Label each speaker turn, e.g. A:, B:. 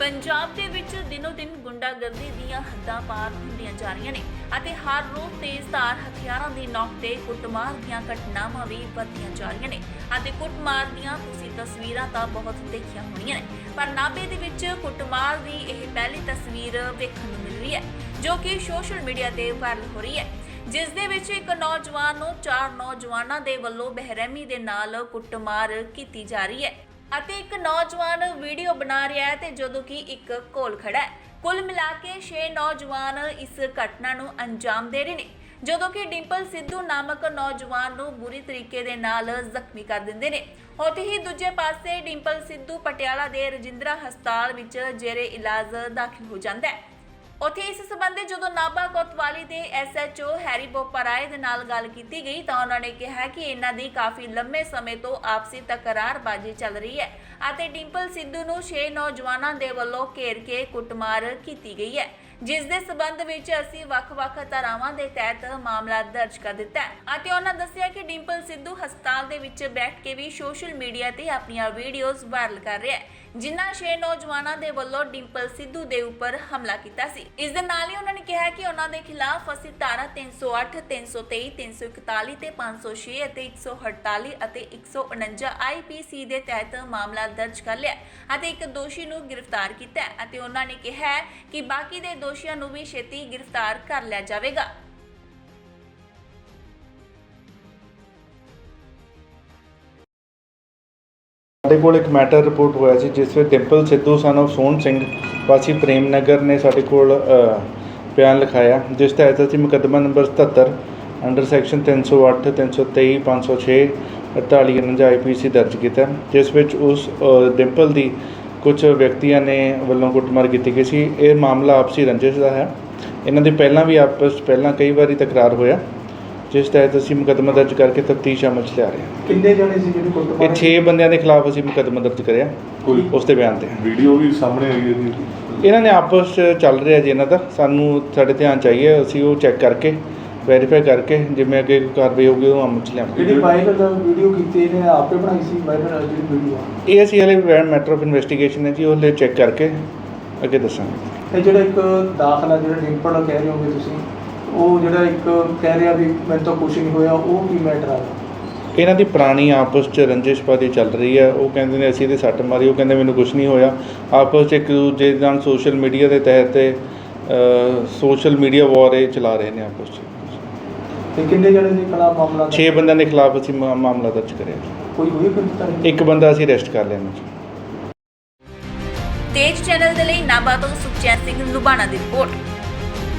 A: ਪੰਜਾਬ ਦੇ ਵਿੱਚ ਦਿਨੋ-ਦਿਨ ਗੁੰਡਾਗਰਦੀ ਦੀਆਂ ਹੱਦਾਂ ਪਾਰ ਹੁੰਦੀਆਂ ਜਾ ਰਹੀਆਂ ਨੇ ਅਤੇ ਹਰ ਰੋਜ਼ ਤੇਜ਼ਧਾਰ ਹਥਿਆਰਾਂ ਦੀ ਨੋਕ ਤੇ ਕੁੱਟਮਾਰ ਦੀਆਂ ਘਟਨਾਵਾਂ ਵੀ ਵਧਦੀਆਂ ਜਾ ਰਹੀਆਂ ਨੇ ਅਤੇ ਕੁੱਟਮਾਰ ਦੀਆਂ ਤੁਸੀਂ ਤਸਵੀਰਾਂ ਤਾਂ ਬਹੁਤ ਦੇਖੀਆਂ ਹੋਣੀਆਂ ਨੇ, ਪਰ ਨਾਭੇ ਦੇ ਵਿੱਚ ਕੁੱਟਮਾਰ ਦੀ ਇਹ ਪਹਿਲੀ ਤਸਵੀਰ ਵੇਖਣ ਨੂੰ ਮਿਲ ਰਹੀ ਹੈ, ਜੋ ਕਿ ਸੋਸ਼ਲ ਮੀਡੀਆ ਤੇ ਵਾਇਰਲ ਹੋ ਰਹੀ ਹੈ। ਜਿਸ ਦੇ ਵਿੱਚ ਇੱਕ ਨੌਜਵਾਨ ਨੂੰ ਚਾਰ ਨੌਜਵਾਨਾਂ ਦੇ ਵੱਲੋਂ ਬਹਿਰਮੀ ਦੇ ਨਾਲ ਕੁੱਟਮਾਰ ਕੀਤੀ ਜਾ ਰਹੀ ਹੈ। ਅਤੇ ਇੱਕ ਨੌਜਵਾਨ ਵੀਡੀਓ ਬਣਾ ਰਿਹਾ ਹੈ ਤੇ ਜਦੋਂ ਕਿ ਇੱਕ ਕੋਲ ਖੜਾ ਹੈ। ਕੁੱਲ ਮਿਲਾ ਕੇ 6 ਨੌਜਵਾਨ ਇਸ ਘਟਨਾ ਨੂੰ ਅੰਜਾਮ ਦੇ ਰਹੇ ਨੇ। ਜਦੋਂ ਕਿ ਡਿੰਪਲ ਸਿੱਧੂ ਨਾਮਕ ਨੌਜਵਾਨ ਨੂੰ ਬੁਰੀ ਤਰੀਕੇ ਦੇ ਨਾਲ ਜ਼ਖਮੀ ਕਰ ਦਿੰਦੇ ਨੇ। ਉੱਥੇ ਹੀ ਦੂਜੇ ਪਾਸੇ ਡਿੰਪਲ ਸਿੱਧੂ ਪਟਿਆਲਾ ਦੇ ਰਜਿੰਦਰਾ ਹਸਪਤਾਲ ਵਿੱਚ ਜੇਰੇ ਇਲਾਜ ਦਾਖਲ ਹੋ ਜਾਂਦਾ ਹੈ। ਉੱਥੇ ਇਸ ਸੰਬੰਧੀ ਜਦੋਂ ਨਾਭਾ ਕੋਤਵਾਲੀ ਦੇ ਐਸਐਚਓ ਹੈਰੀ ਬੋਪਰਾਏ ਦੇ ਨਾਲ ਗੱਲ ਕੀਤੀ ਗਈ ਤਾਂ ਉਹਨਾਂ ਨੇ ਕਿਹਾ ਕਿ ਇਹਨਾਂ ਦੀ ਕਾਫੀ ਲੰਮੇ ਸਮੇਂ ਤੋਂ ਆਪਸੀ ਤਕਰਾਰਬਾਜ਼ੀ ਚੱਲ ਰਹੀ ਹੈ ਅਤੇ ਡਿੰਪਲ ਸਿੱਧੂ ਨੂੰ 6 ਨੌਜਵਾਨਾਂ ਦੇ ਵੱਲੋਂ ਘੇਰ ਕੇ ਕੁੱਟਮਾਰ ਕੀਤੀ ਗਈ ਹੈ। ਜਿਸ ਦੇ ਸਬੰਧ ਵਿੱਚ ਅਸੀਂ ਵੱਖ-ਵੱਖ ਧਾਰਾਵਾਂ ਦੇ ਤਹਿਤ ਮਾਮਲਾ ਦਰਜ ਕਰ ਦਿੱਤਾ ਹੈ ਅਤੇ ਉਹਨਾਂ ਦੱਸਿਆ ਕਿ ਡਿੰਪਲ ਸਿੱਧੂ ਹਸਪਤਾਲ ਦੇ ਵਿੱਚ ਬੈਠ ਕੇ ਵੀ ਸੋਸ਼ਲ ਮੀਡੀਆ ਤੇ ਆਪਣੀਆਂ ਵੀਡੀਓਜ਼ ਵਾਇਰਲ ਕਰ ਰਿਹਾ ਹੈ, ਜਿਨ੍ਹਾਂ ਛੇ ਨੌਜਵਾਨਾਂ ਦੇ ਵੱਲੋਂ ਡਿੰਪਲ ਸਿੱਧੂ ਦੇ ਉੱਪਰ ਹਮਲਾ ਕੀਤਾ ਸੀ। ਇਸ ਦੇ ਨਾਲ ਹੀ ਉਹਨਾਂ ਨੇ ਕਿਹਾ ਕਿ ਉਹਨਾਂ ਦੇ ਖਿਲਾਫ ਅਸੀਂ ਧਾਰਾ 308 323 341 ਤੇ 506 ਅਤੇ 148 ਅਤੇ 149 ਆਈਪੀਸੀ ਦੇ ਤਹਿਤ ਮਾਮਲਾ ਦਰਜ ਕਰ ਲਿਆ ਅਤੇ ਇੱਕ ਦੋਸ਼ੀ ਨੂੰ ਗ੍ਰਿਫਤਾਰ ਕੀਤਾ ਅਤੇ ਉਹਨਾਂ ਨੇ ਕਿਹਾ ਕਿ ਬਾਕੀ ਦੇ ਦੋਸ਼ੀਆਂ ਨੂੰ ਵੀ ਛੇਤੀ ਗ੍ਰਿਫਤਾਰ ਕਰ ਲਿਆ ਜਾਵੇਗਾ।
B: ਸਾਡੇ ਕੋਲ ਇੱਕ ਮੈਟਰ ਰਿਪੋਰਟ ਹੋਇਆ ਸੀ ਜਿਸ ਵਿੱਚ ਡਿੰਪਲ ਸਿੱਧੂ son of ਸੋਹਣ ਸਿੰਘ ਵਾਸੀ ਪ੍ਰੇਮ ਨਗਰ ਨੇ ਸਾਡੇ ਕੋਲ ਬਿਆਨ ਲਿਖਾਇਆ ਜਿਸ ਤਹਿਤ ਅਸੀਂ ਮੁਕੱਦਮਾ ਨੰਬਰ 77 ਅੰਡਰ ਸੈਕਸ਼ਨ 308 323 506 48 49 ਆਈਪੀਸੀ ਦਰਜ ਕੀਤਾ ਜਿਸ ਵਿੱਚ ਉਸ ਅ, ਡਿੰਪਲ ਦੀ ਕੁਝ ਵਿਅਕਤੀਆਂ ਨੇ ਵੱਲੋਂ ਕੁੱਟਮਾਰ ਕੀਤੀ ਗਈ ਸੀ। ਇਹ ਮਾਮਲਾ ਆਪਸੀ ਰੰਜਿਸ਼ ਦਾ ਹੈ। ਇਹਨਾਂ ਦੇ ਪਹਿਲਾਂ ਵੀ ਆਪਸ ਪਹਿਲਾਂ ਕਈ ਵਾਰੀ ਤਕਰਾਰ ਹੋਇਆ ਜਿਸ ਤਹਿਤ ਅਸੀਂ ਮੁਕੱਦਮਾ ਦਰਜ ਕਰਕੇ ਤਫਤੀਸ਼ ਅਮਲ 'ਚ ਲਿਆ ਰਹੇ ਹਾਂ।
C: ਕਿੰਨੇ ਜਣੇ ਸੀ ਜਿਹੜੇ ਕੋਲ
B: ਇਹ 6 ਬੰਦਿਆਂ ਦੇ ਖਿਲਾਫ ਅਸੀਂ ਮੁਕੱਦਮਾ ਦਰਜ ਕਰਿਆ
D: ਕੋਈ
B: ਉਸ ਦੇ ਬਿਆਨ ਤੇ
D: ਵੀਡੀਓ ਵੀ ਸਾਹਮਣੇ ਆਈ ਹੈ ਜੀ।
B: ਇਹਨਾਂ ਨੇ ਆਪਸ 'ਚ ਚੱਲ ਰਿਹਾ ਜੀ ਇਹਨਾਂ ਦਾ। ਸਾਨੂੰ ਸਾਡੇ ਧਿਆਨ ਚਾਹੀਏ ਅਸੀਂ ਉਹ ਚੈੱਕ ਕਰਕੇ ਵੈਰੀਫਾਈ ਕਰਕੇ ਜਿਵੇਂ ਅੱਗੇ ਕਾਰਵਾਈ ਹੋਊਗੀ ਉਹ ਅਮਲ 'ਚ ਲਿਆਵਾਂਗੇ।
C: ਜਿਹੜੀ ਵਾਇਰਲ ਵੀਡੀਓ ਕੀਤੀ ਇਹਨੇ ਆਪੇ ਬਣਾਈ ਸੀ ਵਾਇਰਲ ਜਿਹੜੀ ਵੀਡੀਓ
B: ਇਹ ਅਸੀਂ ਹਲੇ ਮੈਟਰ ਆਫ ਇਨਵੈਸਟੀਗੇਸ਼ਨ ਹੈ ਜੀ ਉਹ ਹਲੇ ਚੈੱਕ ਕਰਕੇ ਅੱਗੇ ਦੱਸਾਂਗੇ।
C: ਇਹ ਜਿਹੜਾ ਇੱਕ ਦਾਖਲਾ ਜਿਹੜਾ ਡਿੰਪਲ ਕਹਿ ਰਹੇ ਹੋਗੇ ਤੁਸੀਂ ਉਹ ਜਿਹੜਾ ਇੱਕ ਕਹਿ ਰਿਹਾ ਵੀ ਮੈਨੂੰ ਤਾਂ ਕੁਝ ਨਹੀਂ ਹੋਇਆ ਉਹ ਕੀ ਮੈਟਰ ਆ?
B: ਇਹਨਾਂ ਦੀ ਪੁਰਾਣੀ ਆਪਸ 'ਚ ਰੰਜਿਸ਼ਬਾਦੀ ਚੱਲ ਰਹੀ ਹੈ। ਉਹ ਕਹਿੰਦੇ ਨੇ ਅਸੀਂ ਇਹਦੇ ਸੱਟ ਮਾਰੀ ਉਹ ਕਹਿੰਦੇ ਮੈਨੂੰ ਕੁਝ ਨਹੀਂ ਹੋਇਆ। ਆਪਸ 'ਚ ਇੱਕ ਦੂਜੇ ਨਾਲ ਸੋਸ਼ਲ ਮੀਡੀਆ ਦੇ ਤਹਿਤ ਤੇ ਸੋਸ਼ਲ ਮੀਡੀਆ ਵਾਰ ਇਹ ਚਲਾ ਰਹੇ ਨੇ ਆਪਸ 'ਚ।
C: ਤੇ ਕਿੰਨੇ ਜਣੇ ਦੇ ਖਿਲਾਫ ਮਾਮਲਾ
B: 6 ਬੰਦਿਆਂ ਦੇ ਖਿਲਾਫ ਅਸੀਂ ਮਾ- ਮਾਮਲਾ ਦਰਜ ਕਰਿਆ
C: ਕੋਈ ਹੋਈ ਗ੍ਰਿਫਤਾਰੀ
B: ਇੱਕ ਬੰਦਾ ਅਸੀਂ ਅਰੈਸਟ ਕਰ ਲਿਆ 'ਚ
A: ਤੇਜ ਚੈਨਲ ਦੇ ਲਈ ਨਾਭਾ ਤੋਂ ਸੁਖਚੈਨ ਸਿੰਘ ਲੁਬਾਣਾ ਦੀ ਰਿਪੋਰਟ।